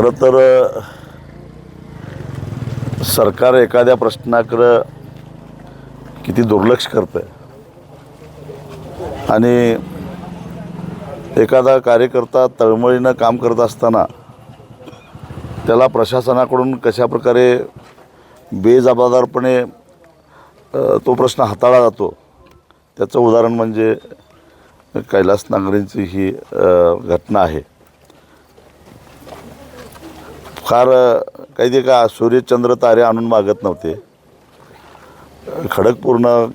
खरं तर सरकार एखाद्या प्रश्नाकडं किती दुर्लक्ष करतं आणि एखादा कार्यकर्ता तळमळीनं काम करत असताना त्याला प्रशासनाकडून कशाप्रकारे बेजबाबदारपणे तो प्रश्न हाताळला जातो त्याचं उदाहरण म्हणजे कैलास नांगरेंची ही घटना आहे. फार काहीतरी काही ते का सूर्यचंद्र तारे आणून मागत नव्हते. खडकपूर्ण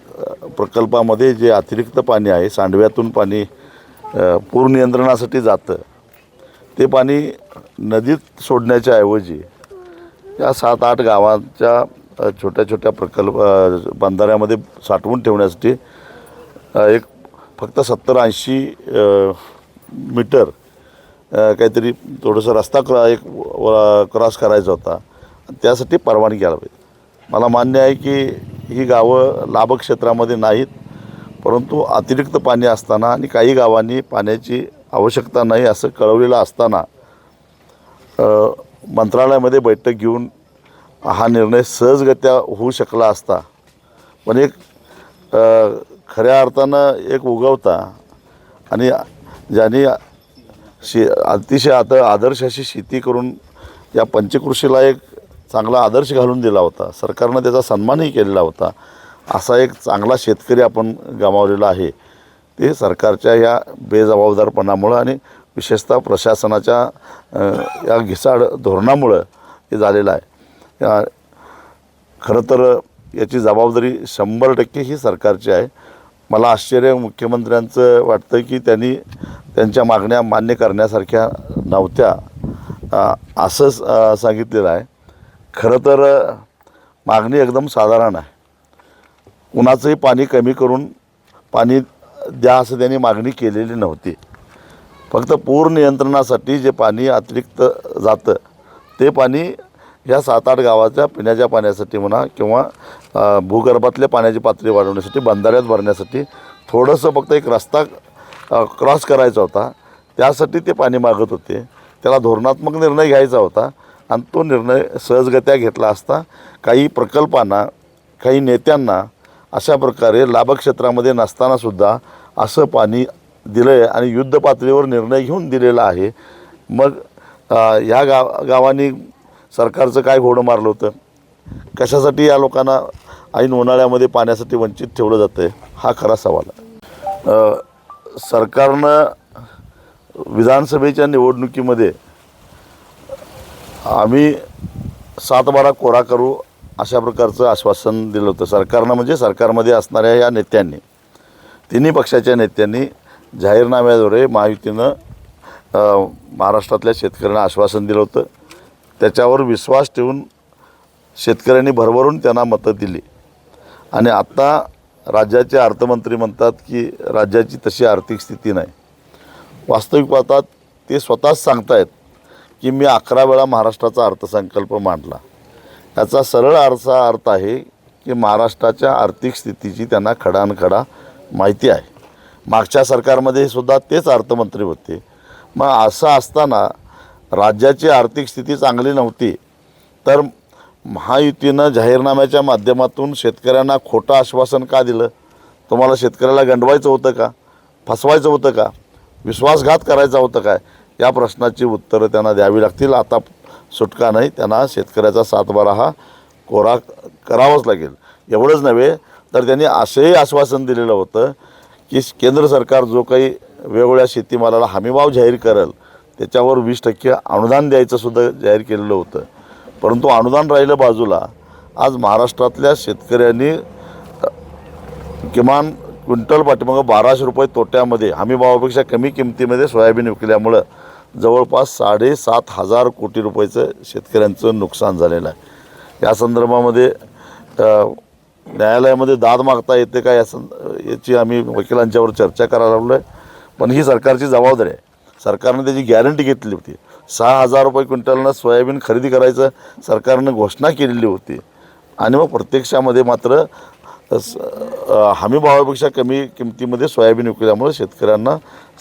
प्रकल्पामध्ये जे अतिरिक्त पाणी आहे सांडव्यातून पाणी पूर नियंत्रणासाठी जातं. ते पाणी नदीत सोडण्याच्या ऐवजी या सात आठ गावांच्या छोट्या छोट्या प्रकल्प बंधाऱ्यामध्ये साठवून ठेवण्यासाठी एक फक्त सत्तर ऐंशी मीटर काहीतरी थोडंसं रस्ता क्रॉ एक व- क्रॉस करायचा होता. त्यासाठी परवानगी घ्यायला पाहिजे. मला मान्य आहे की ही गावं लाभक्षेत्रामध्ये नाहीत परंतु अतिरिक्त पाणी असताना आणि काही गावांनी पाण्याची आवश्यकता नाही असं कळवलेलं असताना मंत्रालयामध्ये बैठक घेऊन हा निर्णय सहजगत्या होऊ शकला असता. पण एक खऱ्या अर्थानं एक उगवता आणि ज्यांनी शे अतिशय आता आदर्श अशी शेती करून या पंचकृषीला एक चांगला आदर्श घालून दिला होता. सरकारनं त्याचा सन्मानही केलेला होता. असा एक चांगला शेतकरी आपण गमावलेला आहे. ते सरकारच्या या बेजबाबदारपणामुळं आणि विशेषतः प्रशासनाच्या या घिसाड धोरणामुळं हे झालेलं आहे. या खरं तर याची जबाबदारी शंभर टक्के ही सरकारची आहे. मला आश्चर्य मुख्यमंत्र्यांचं वाटतं की त्यांनी त्यांच्या मागण्या मान्य करण्यासारख्या नव्हत्या. असं सांगितलेलं आहे. खरं तर मागणी एकदम साधारण आहे. उन्हाचंही पाणी कमी करून पाणी द्या असं त्यांनी मागणी केलेली नव्हती. फक्त पूर नियंत्रणासाठी जे पाणी अतिरिक्त जातं ते पाणी ह्या सात आठ गावाच्या पिण्याच्या पाण्यासाठी म्हणा किंवा भूगर्भातल्या पाण्याची पातळी वाढवण्यासाठी बंधाऱ्यात भरण्यासाठी थोडंसं फक्त एक रस्ता क्रॉस करायचा होता. त्यासाठी ते पाणी मागत होते. त्याला धोरणात्मक निर्णय घ्यायचा होता आणि तो निर्णय सहजगत्या घेतला असता काही प्रकल्पांना काही नेत्यांना अशा प्रकारे लाभक्षेत्रामध्ये नसतानासुद्धा असं पाणी दिलं आहे आणि युद्ध पातळीवर निर्णय घेऊन दिलेला आहे. मग ह्या गाव गावांनी सरकारचं काय घोडं मारलं होतं? कशासाठी या लोकांना ऐन उन्हाळ्यामध्ये पाण्यासाठी वंचित ठेवलं जातं आहे हा खरा सवाल आहे. सरकारनं विधानसभेच्या निवडणुकीमध्ये आम्ही सातबारा कोरा करू अशा प्रकारचं आश्वासन दिलं होतं. सरकारनं म्हणजे सरकारमध्ये असणाऱ्या या नेत्यांनी तिन्ही पक्षाच्या नेत्यांनी जाहीरनाम्याद्वारे महायुतीनं महाराष्ट्रातल्या शेतकऱ्यांना आश्वासन दिलं होतं. त्याच्यावर विश्वास ठेवून शेतकऱ्यांनी भरभरून त्यांना मतं दिली. आणि आत्ता राज्याचे अर्थमंत्री म्हणतात की राज्याची तशी आर्थिक स्थिती नाही. वास्तविक पाहतात ते स्वतःच सांगतायत की मी अकरा वेळा महाराष्ट्राचा अर्थसंकल्प मांडला. याचा सरळ अर्था अर्थ आहे की महाराष्ट्राच्या आर्थिक स्थितीची त्यांना खडानखडा माहिती आहे. मागच्या सरकारमध्ये सुद्धा तेच अर्थमंत्री होते. मग असं असताना राज्याची आर्थिक स्थिती चांगली नव्हती तर महायुतीनं जाहीरनाम्याच्या माध्यमातून शेतकऱ्यांना खोटं आश्वासन का दिलं? तुम्हाला शेतकऱ्याला गंडवायचं होतं का? फसवायचं होतं का? विश्वासघात करायचा होतं काय? या प्रश्नाची उत्तरं त्यांना द्यावी लागतील. आता सुटका नाही. त्यांना शेतकऱ्याचा सातबारा हा कोरा करावाच लागेल. एवढंच नव्हे तर त्यांनी असंही आश्वासन दिलेलं होतं की केंद्र सरकार जो काही वेगवेगळ्या शेतीमालाला हमीभाव जाहीर करेल त्याच्यावर वीस टक्के अनुदान द्यायचं सुद्धा जाहीर केलेलं होतं. परंतु अनुदान राहिलं बाजूला. आज महाराष्ट्रातल्या शेतकऱ्यांनी किमान क्विंटल पाठीमागं बाराशे रुपये तोट्यामध्ये हमीभावापेक्षा कमी किमतीमध्ये सोयाबीन विकल्यामुळं जवळपास साडेसात हजार कोटी रुपयाचं शेतकऱ्यांचं नुकसान झालेलं आहे. या संदर्भामध्ये न्यायालयामध्ये दाद मागता येते का या सं याची आम्ही वकिलांच्यावर चर्चा करायला लागलो आहे पण ही सरकारची जबाबदारी आहे. सरकारने त्याची गॅरंटी घेतली होती. सहा हजार रुपये क्विंटलनं सोयाबीन खरेदी करायचं सरकारनं घोषणा केलेली होती. आणि मग प्रत्यक्षामध्ये मात्र स- हमी भावापेक्षा कमी किमतीमध्ये सोयाबीन विकल्यामुळे शेतकऱ्यांना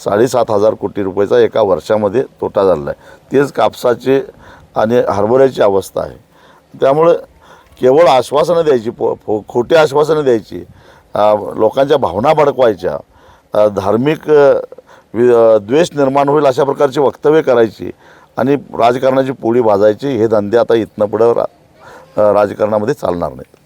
साडेसात हजार कोटी रुपयाचा एका वर्षामध्ये तोटा झालेला आहे. तेच कापसाचे आणि हरभऱ्याची अवस्था आहे. त्यामुळं केवळ आश्वासनं द्यायची पो फो खोटी आश्वासनं द्यायची. लोकांच्या भावना भडकवायच्या. धार्मिक वि द्वेष निर्माण होईल अशा प्रकारची वक्तव्य करायची आणि राजकारणाची पोळी भाजायची हे धंदे आता इथनं पुढं रा राजकारणामध्ये चालणार नाहीत.